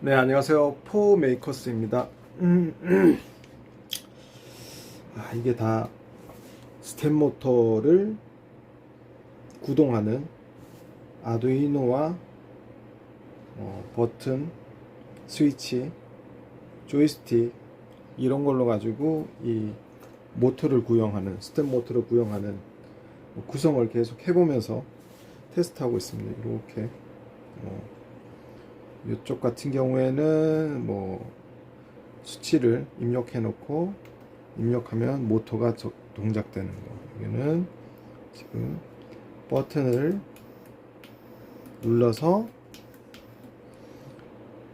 네, 안녕하세요. 포 메이커스입니다. 음, 아, 이게 다 스텝 모터를 구동하는 아두이노와 어, 버튼, 스위치, 조이스틱 이런 걸로 가지고 이 모터를 구형하는 스텝 모터를 구형하는 구성을 계속 해보면서 테스트하고 있습니다. 이렇게 어, 이쪽 같은 경우에는 뭐 수치를 입력해 놓고 입력하면 모터가 저- 동작되는 거. 여기는 지금 버튼을 눌러서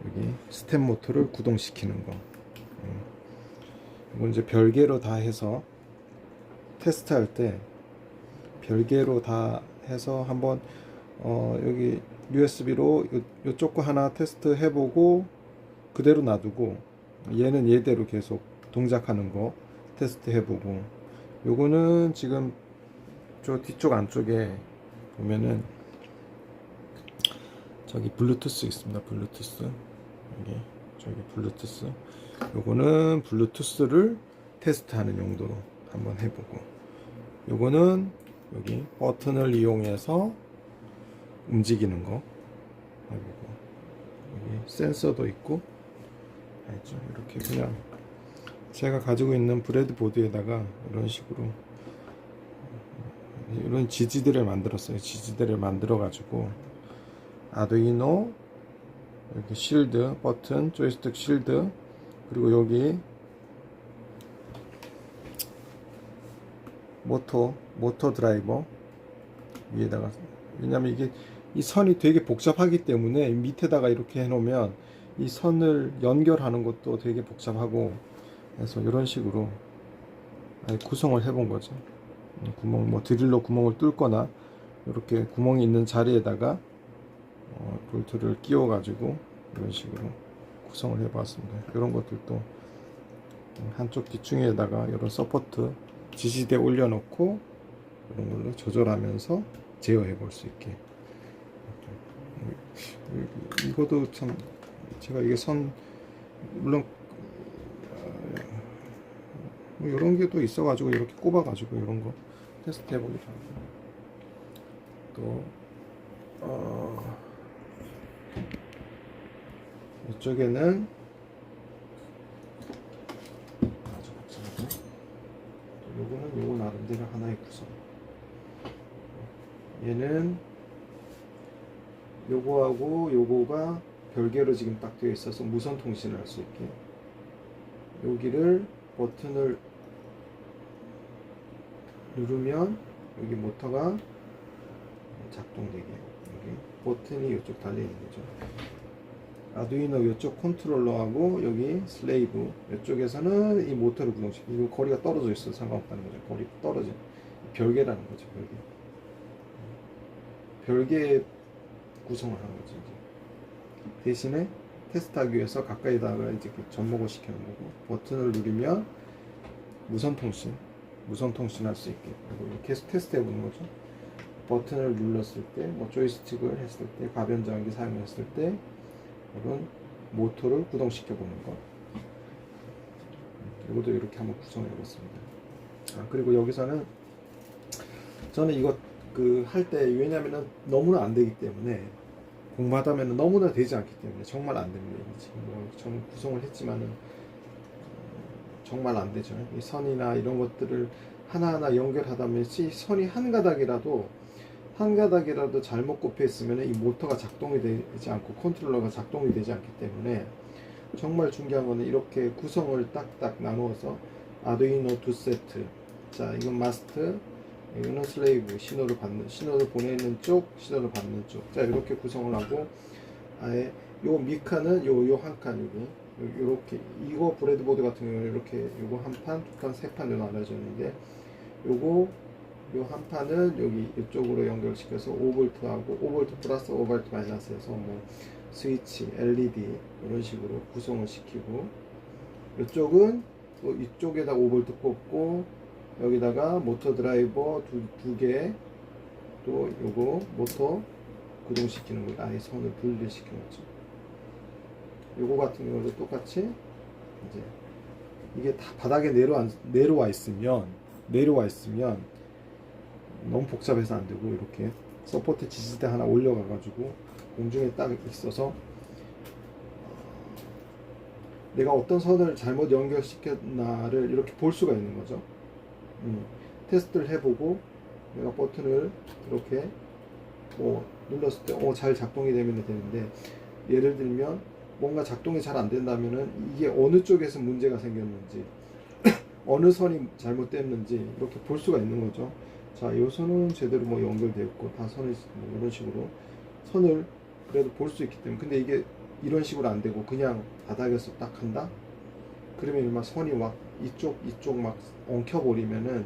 여기 스텝 모터를 구동시키는 거. 음. 이건 이제 별개로 다 해서 테스트할 때 별개로 다 해서 한번 어 여기 USB로 이쪽 거 하나 테스트 해보고 그대로 놔두고 얘는 얘대로 계속 동작하는 거 테스트 해보고. 요거는 지금 저 뒤쪽 안쪽에 보면은 저기 블루투스 있습니다. 블루투스. 여기 저기 블루투스. 요거는 블루투스를 테스트하는 용도로 한번 해보고. 요거는 여기 버튼을 이용해서 움직이는 거 해보고 여기 센서도 있고 알죠? 이렇게 그냥 제가 가지고 있는 브레드보드에다가 이런 식으로 이런 지지대를 만들었어요. 지지대를 만들어 가지고 아두이노 이렇게 실드 버튼 조이스틱 실드 그리고 여기 모터 모터 드라이버 위에다가 왜냐면 이게 이 선이 되게 복잡하기 때문에 밑에다가 이렇게 해놓으면 이 선을 연결하는 것도 되게 복잡하고 그래서 이런 식으로 구성을 해본 거죠. 음, 구멍 뭐 드릴로 구멍을 뚫거나 이렇게 구멍이 있는 자리에다가 어, 볼트를 끼워 가지고 이런 식으로 구성을 해 봤습니다. 이런 것들도 한쪽 뒤충에다가 이런 서포트 지지대 올려놓고 이런 걸로 조절하면서 제어해 볼 수 있게 이것도 참 제가 이게 선 물론 뭐 이런 게 또 있어가지고 이렇게 꼽아가지고 이런 거 테스트 해보기도 하고 또 어, 이쪽에는 아주 괜찮아요. 요거는 요거 나름대로 하나의 구성. 얘는 요거하고 요거가 별개로 지금 딱 되어 있어서 무선 통신을 할 수 있게 여기를 버튼을 누르면 여기 모터가 작동되게 여기 버튼이 이쪽 달려 있는 거죠. 아두이노 이쪽 컨트롤러하고 여기 슬레이브 이쪽에서는 이 모터를 구동시키고 거리가 떨어져 있어 도 상관없다는 거죠. 거리 떨어져 별개라는 거죠. 별개. 별개 구성을 하는 거죠. 이제. 대신에 테스트하기 위해서 가까이 다가 이제 그 접목을 시키는 거고 버튼을 누르면 무선 통신, 무선 통신 할 수 있게 계속 테스트 해 보는 거죠. 버튼을 눌렀을 때, 뭐 조이스틱을 했을 때, 가변자기 사용했을 때 이런 모터를 구동시켜 보는 것. 이것도 이렇게 한번 구성해 봤습니다. 아, 그리고 여기서는 저는 이거 그 할 때 왜냐면은 너무나 안 되기 때문에 공마다면 너무나 되지 않기 때문에 정말 안 됩니다. 지금 뭐좀 구성을 했지만은 어, 정말 안 되죠. 이 선이나 이런 것들을 하나하나 연결하다 보면 이 선이 한 가닥이라도 한 가닥이라도 잘못 꼽혀 있으면 이 모터가 작동이 되지 않고 컨트롤러가 작동이 되지 않기 때문에 정말 중요한 거는 이렇게 구성을 딱딱 나누어서 아두이노 두 세트 자 이건 마스트 이거는 슬레이브 신호를 받는 신호를 보내는 쪽 신호를 받는 쪽자 이렇게 구성을 하고 아예 요 미카는 요요 한 칸 여기. 요- 요렇게 이거 브레드보드 같은 경우는 이렇게 요거 한 판, 두 판, 세 판으로 나눠져 있는데 요거 요 한 판은 여기 이쪽으로 연결시켜서 5V하고 5V 플러스 5V 마이너스 해서 뭐 스위치, LED 이런 식으로 구성을 시키고 이쪽은 또 이쪽에다 5V 꽂고 여기다가 모터 드라이버 두, 두 개, 또 요거 모터 구동시키는 거 아예 선을 분리시켜 놓죠. 요거 같은 경우도 똑같이 이제 이게 다 바닥에 내려와, 내려와 있으면 내려와 있으면 너무 복잡해서 안 되고 이렇게 서포트 지지대 하나 올려가 가지고 공중에 딱 있어서 내가 어떤 선을 잘못 연결시켰나를 이렇게 볼 수가 있는 거죠. 음, 테스트를 해보고 내가 버튼을 이렇게 뭐 눌렀을 때 어, 잘 작동이 되면 되는데 예를 들면 뭔가 작동이 잘 안 된다면은 이게 어느 쪽에서 문제가 생겼는지 어느 선이 잘못됐는지 이렇게 볼 수가 있는 거죠. 자, 이 선은 제대로 뭐 연결되어 있고 다 선이 뭐 이런 식으로 선을 그래도 볼 수 있기 때문에 근데 이게 이런 식으로 안 되고 그냥 바닥에서 딱 한다? 그러면 막 선이 막 이쪽 이쪽 막 엉켜버리면은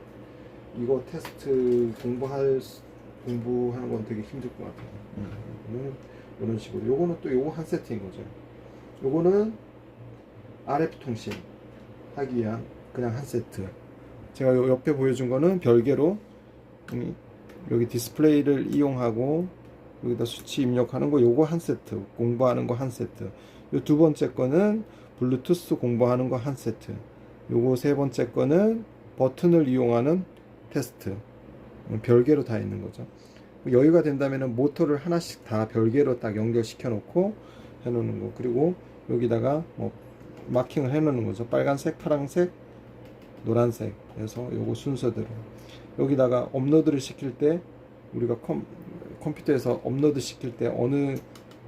이거 테스트 공부할 수- 공부하는 건 되게 힘들 것 같아요. 이거는 이런 식으로. 요거는 또 요거 한 세트인 거죠. 요거는 RF 통신 하기 위한 그냥 한 세트. 제가 요 옆에 보여준 거는 별개로 음, 여기 디스플레이를 이용하고 여기다 수치 입력하는 거 요거 한 세트 공부하는 거 한 세트 요 두 번째 거는 블루투스 공부하는 거 한 세트. 요거 세 번째 거는 버튼을 이용하는 테스트. 음, 별개로 다 있는 거죠. 여유가 된다면은 모터를 하나씩 다 별개로 딱 연결시켜 놓고 해 놓는 거. 그리고 여기다가 뭐 마킹을 해 놓는 거죠. 빨간색 파란색 노란색 해서 요거 순서대로. 여기다가 업로드를 시킬 때 우리가 컴, 컴퓨터에서 업로드 시킬 때 어느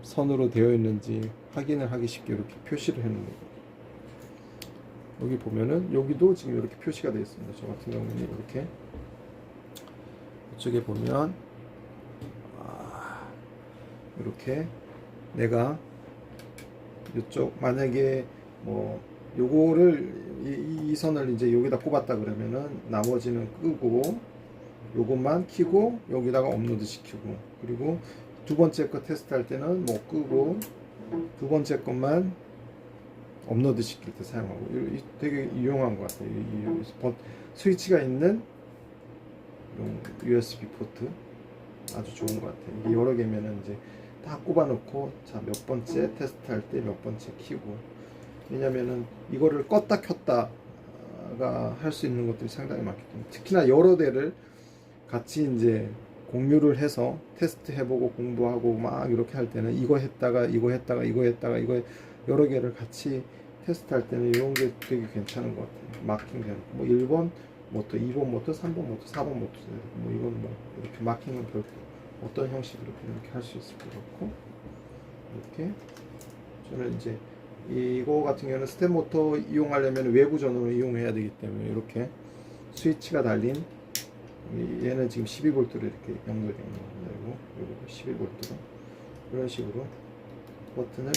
선으로 되어 있는지 확인을 하기 쉽게 이렇게 표시를 해 놓는 거예요. 여기 보면은 여기도 지금 이렇게 표시가 되어 있습니다. 저 같은 경우는 이렇게 이쪽에 보면 아, 이렇게 내가 이쪽 만약에 뭐 요거를 이, 이 선을 이제 여기다 꼽았다 그러면은 나머지는 끄고 요것만 키고 여기다가 업로드 시키고 그리고 두 번째 거 테스트 할 때는 뭐 끄고 두 번째 것만 업로드 시킬 때 사용하고 되게 유용한 것 같아요. 스위치가 있는 용 USB 포트 아주 좋은 것 같아요. 이게 여러 개면은 이제 다 꼽아놓고 자 몇 번째 테스트 할 때 몇 번째 키고 왜냐면은 이거를 껐다 켰다가 할 수 있는 것들이 상당히 많기 때문에 특히나 여러 대를 같이 이제 공유를 해서 테스트 해보고 공부하고 막 이렇게 할 때는 이거 했다가 이거 했다가 이거 했다가 이거 여러 개를 같이 테스트 할 때는 이런 게 되게 괜찮은 것 같아요. 마킹 되는 거. 뭐 1번 모터, 2번 모터, 3번 모터, 4번 모터 뭐 이건 뭐 이렇게 마킹은 별로 어떤 형식으로 이렇게 할 수 있을 것 같고 이렇게 저는 이제 이거 같은 경우는 스텝 모터 이용하려면 외부 전원을 이용해야 되기 때문에 이렇게 스위치가 달린 이- 얘는 지금 12V로 이렇게 연결되어 있는 겁니다. 이거, 이거 12V로 이런 식으로 버튼을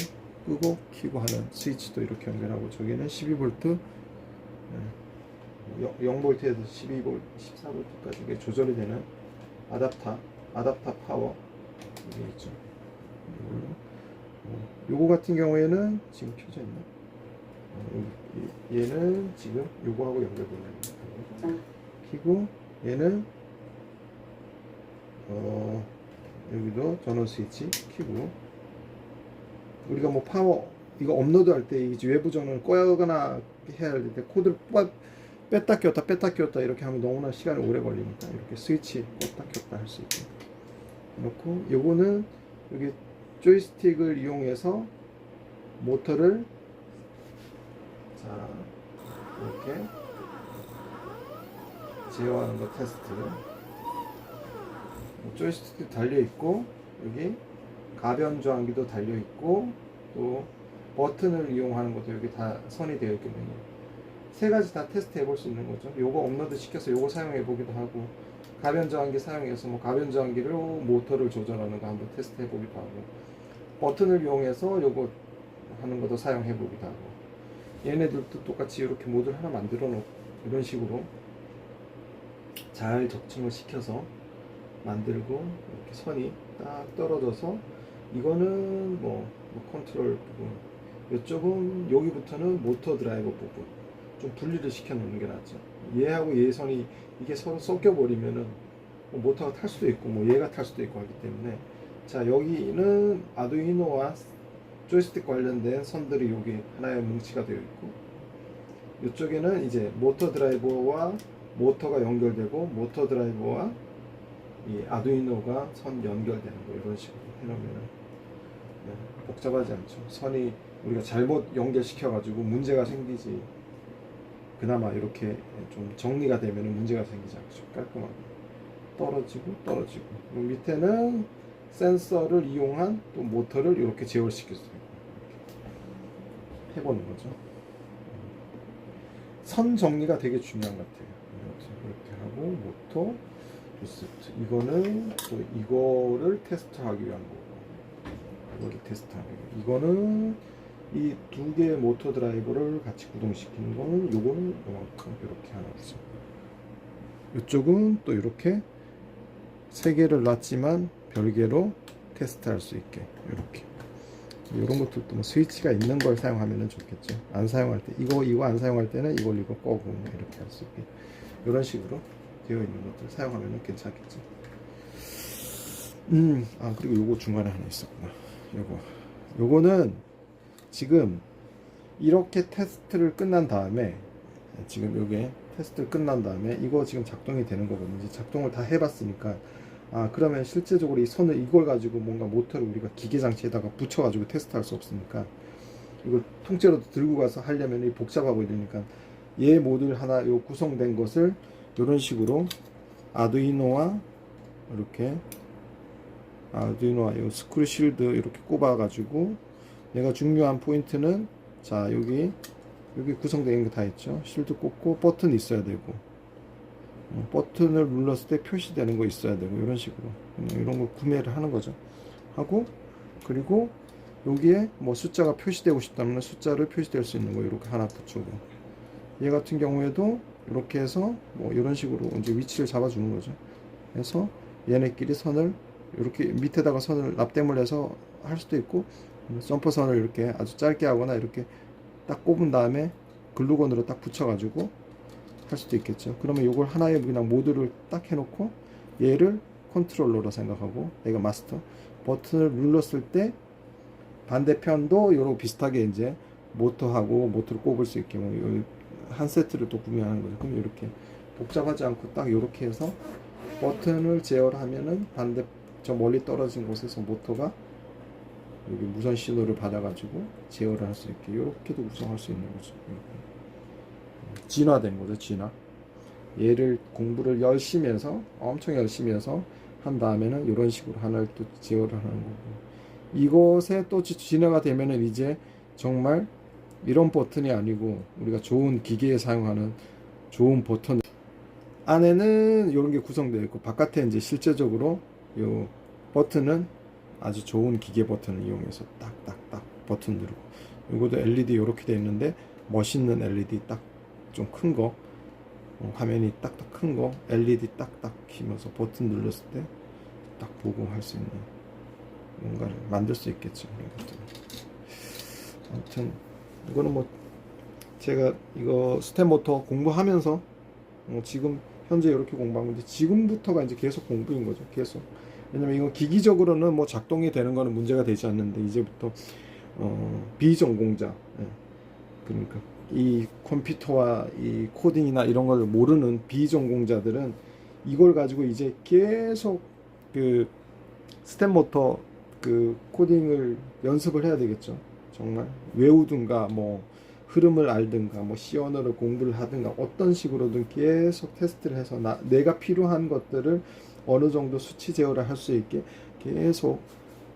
끄고 키고 하는 스위치도 이렇게 연결하고 저기는 12V 0V에서 12V, 14V까지 이게 조절이 되는 아답터, 아답터 파워 이게 있죠. 어, 요거 같은 경우에는 지금 켜져 있나? 어, 이- 얘는 지금 요거하고 연결되는 거예요. 키고 얘는 어 여기도 전원 스위치 키고. 우리가 뭐 파워 이거 업로드 할 때 이제 외부 전원을 꺼거나 해야 할때 코드를 뽑아 뺐다 꼈다 뺐다 꼈다 이렇게 하면 너무나 시간이 오래 걸리니까 이렇게 스위치 껐다 켰다 할 수 있게. 놓고 요거는 여기 조이스틱을 이용해서 모터를 자 이렇게 제어하는 거 테스트 조이스틱 달려 있고 여기 가변 저항기도 달려 있고 또 버튼을 이용하는 것도 여기 다 선이 되어 있거든요. 세 가지 다 테스트 해볼 수 있는 거죠. 요거 업로드 시켜서 요거 사용해 보기도 하고 가변 저항기 사용해서 뭐 가변 저항기로 모터를 조절하는 거 한번 테스트 해보기도 하고 버튼을 이용해서 요거 하는 것도 사용해 보기도 하고 얘네들도 똑같이 이렇게 모듈 하나 만들어 놓고 이런 식으로 잘 적층을 시켜서 만들고 이렇게 선이 딱 떨어져서 이거는 뭐, 뭐 컨트롤 부분. 이쪽은 여기부터는 모터 드라이버 부분. 좀 분리를 시켜 놓는 게 낫죠. 얘하고 얘 선이 이게 서로 섞여 버리면은 뭐 모터가 탈 수도 있고 뭐 얘가 탈 수도 있고 하기 때문에 자 여기는 아두이노와 조이스틱 관련된 선들이 여기 하나의 뭉치가 되어 있고 이쪽에는 이제 모터 드라이버와 모터가 연결되고 모터 드라이버와 이 아두이노가 선 연결되는 거 이런 식으로 해놓으면 네, 복잡하지 않죠. 선이 우리가 잘못 연결시켜 가지고 문제가 생기지. 그나마 이렇게 좀 정리가 되면 문제가 생기지 않죠. 깔끔하게 떨어지고 떨어지고 밑에는 센서를 이용한 또 모터를 이렇게 제어시킬 수 있고 해보는 거죠. 선 정리가 되게 중요한 것 같아요. 이렇게 하고 모터 리스트. 이거는 또 이거를 테스트하기 위한 거고. 이거를 테스트하기 위한. 이거는 이 두 개의 모터 드라이버를 같이 구동시키는 거는 요거는 요만큼 이렇게 하나 보죠. 이쪽은 또 이렇게 세 개를 놨지만 별개로 테스트할 수 있게 이렇게. 이런 것들도 뭐 스위치가 있는 걸 사용하면 좋겠죠. 안 사용할 때 이거 이거 안 사용할 때는 이걸 이거 꺼고 뭐 이렇게 할 수 있게 이런 식으로 되어 있는 것들 사용하면 괜찮겠죠. 음, 아 그리고 요거 중간에 하나 있었구나. 요거 요거는 지금 이렇게 테스트를 끝난 다음에 지금 요게 테스트를 끝난 다음에 이거 지금 작동이 되는 거거든요. 작동을 다 해봤으니까 아 그러면 실제적으로 이 선을 이걸 가지고 뭔가 모터를 우리가 기계 장치에다가 붙여가지고 테스트할 수 없으니까 이걸 통째로 들고 가서 하려면 이 복잡하고 이러니까 얘 모듈 하나 요 구성된 것을 이런 식으로 아두이노와 이렇게 아두이노와 요 스크류 실드 이렇게 꼽아 가지고 얘가 중요한 포인트는 자 여기 여기 구성된 거다 있죠? 실드 꽂고 버튼 있어야 되고. 어, 버튼을 눌렀을 때 표시되는 거 있어야 되고 이런 식으로. 음, 이런 거 구매를 하는 거죠. 하고 그리고 여기에 뭐 숫자가 표시되고 싶다면 숫자를 표시될 수 있는 거 이렇게 하나 붙이고 얘 같은 경우에도 이렇게 해서 뭐 이런 식으로 이제 위치를 잡아주는 거죠 그래서 얘네끼리 선을 이렇게 밑에다가 선을 납땜을 해서 할 수도 있고 점퍼 선을 이렇게 아주 짧게 하거나 이렇게 딱 꼽은 다음에 글루건으로 딱 붙여가지고 할 수도 있겠죠. 그러면 이걸 하나의 그냥 모드를 딱 해놓고 얘를 컨트롤러로 생각하고 얘가 마스터 버튼을 눌렀을 때 반대편도 요런 비슷하게 이제 모터하고 모터를 꼽을 수 있게 뭐 한 세트를 또 구매하는 거죠. 그럼 이렇게 복잡하지 않고 딱 이렇게 해서 버튼을 제어를 하면은 반대 저 멀리 떨어진 곳에서 모터가 여기 무선 신호를 받아가지고 제어를 할 수 있게 이렇게도 구성할 수 있는 거죠. 이렇게. 진화된 거죠, 진화. 얘를 공부를 열심히 해서 엄청 열심히 해서 한 다음에는 이런 식으로 하나를 또 제어를 하는 거고 이것에 또 지- 진화가 되면은 이제 정말 이런 버튼이 아니고 우리가 좋은 기계에 사용하는 좋은 버튼. 안에는 이런 게 구성되어 있고 바깥에 이제 실제적으로 요 버튼은 아주 좋은 기계 버튼을 이용해서 딱딱딱 버튼 누르고. 이것도 LED 이렇게 되어 있는데 멋있는 LED 딱 좀 큰거 화면이 딱딱 큰 거 LED 딱딱 키면서 버튼 눌렀을 때 딱 보고 할 수 있는 뭔가를 만들 수 있겠죠 아무튼 이거는 뭐 제가 이거 스텝 모터 공부하면서 어, 지금 현재 이렇게 공부한 건데 지금부터가 이제 계속 공부인 거죠 계속 왜냐면 이거 기기적으로는 뭐 작동이 되는 거는 문제가 되지 않는데 이제부터 어, 비전공자 예. 그러니까 이 컴퓨터와 이 코딩이나 이런 걸 모르는 비전공자들은 이걸 가지고 이제 계속 그 스텝 모터 그 코딩을 연습을 해야 되겠죠 정말 외우든가 뭐 흐름을 알든가 뭐 C 언어를 공부를 하든가 어떤 식으로든 계속 테스트를 해서 나, 내가 필요한 것들을 어느 정도 수치 제어를 할 수 있게 계속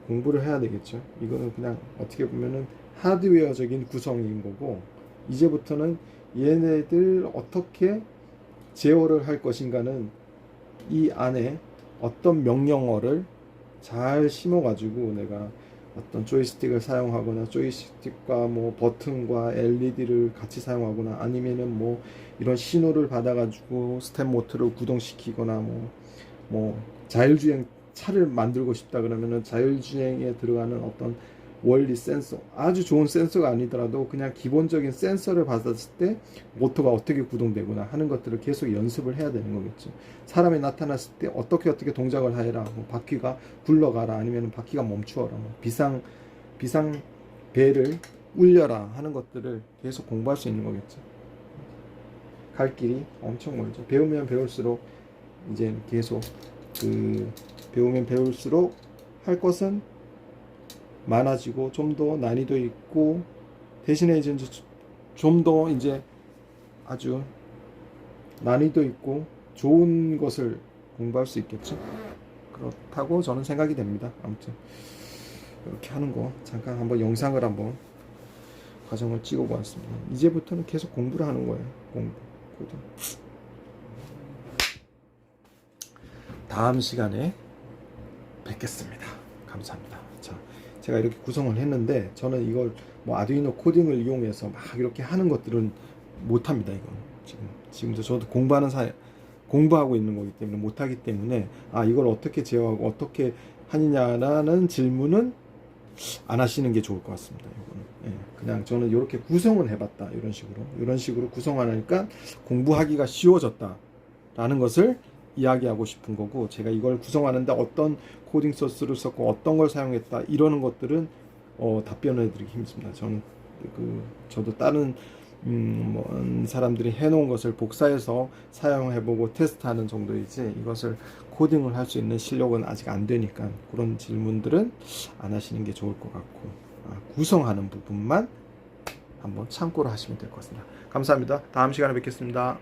공부를 해야 되겠죠. 이거는 그냥 어떻게 보면은 하드웨어적인 구성인 거고 이제부터는 얘네들 어떻게 제어를 할 것인가는 이 안에 어떤 명령어를 잘 심어가지고 내가 어떤 조이스틱을 사용하거나 조이스틱과 뭐 버튼과 LED를 같이 사용하거나 아니면은 뭐 이런 신호를 받아가지고 스텝 모터를 구동시키거나 뭐 뭐 자율주행 차를 만들고 싶다 그러면은 자율주행에 들어가는 어떤 원리 센서 아주 좋은 센서가 아니더라도 그냥 기본적인 센서를 받았을 때 모터가 어떻게 구동되구나 하는 것들을 계속 연습을 해야 되는 거겠죠. 사람이 나타났을 때 어떻게 어떻게 동작을 하여라. 뭐 바퀴가 굴러가라 아니면 바퀴가 멈추어라. 뭐 비상 비상 배를 울려라 하는 것들을 계속 공부할 수 있는 거겠죠. 갈 길이 엄청 멀죠. 배우면 배울수록 이제 계속 그 배우면 배울수록 할 것은 많아지고 좀 더 난이도 있고 대신에 이제 좀 더 이제 아주 난이도 있고 좋은 것을 공부할 수 있겠죠. 그렇다고 저는 생각이 됩니다. 아무튼 이렇게 하는 거 잠깐 한번 영상을 한번 과정을 찍어 보았습니다. 이제부터는 계속 공부를 하는 거예요. 공부. 다음 시간에 뵙겠습니다. 감사합니다. 자, 제가 이렇게 구성을 했는데 저는 이걸 뭐 아두이노 코딩을 이용해서 막 이렇게 하는 것들은 못 합니다. 이건 지금 지금도 저도 공부하는 사 공부하고 있는 거기 때문에 못 하기 때문에 아 이걸 어떻게 제어하고 어떻게 하느냐라는 질문은 안 하시는 게 좋을 것 같습니다. 이거는 예, 그냥 저는 이렇게 구성은 해봤다 이런 식으로 이런 식으로 구성하니까 공부하기가 쉬워졌다라는 것을 이야기하고 싶은 거고 제가 이걸 구성하는데 어떤 코딩 소스를 썼고 어떤 걸 사용했다 이러는 것들은 어, 답변을 드리기 힘듭니다. 저는 그 저도 다른 음, 뭐 사람들이 해놓은 것을 복사해서 사용해보고 테스트하는 정도이지 이것을 코딩을 할 수 있는 실력은 아직 안 되니까 그런 질문들은 안 하시는 게 좋을 것 같고 아, 구성하는 부분만 한번 참고를 하시면 될 것 같습니다. 감사합니다. 다음 시간에 뵙겠습니다.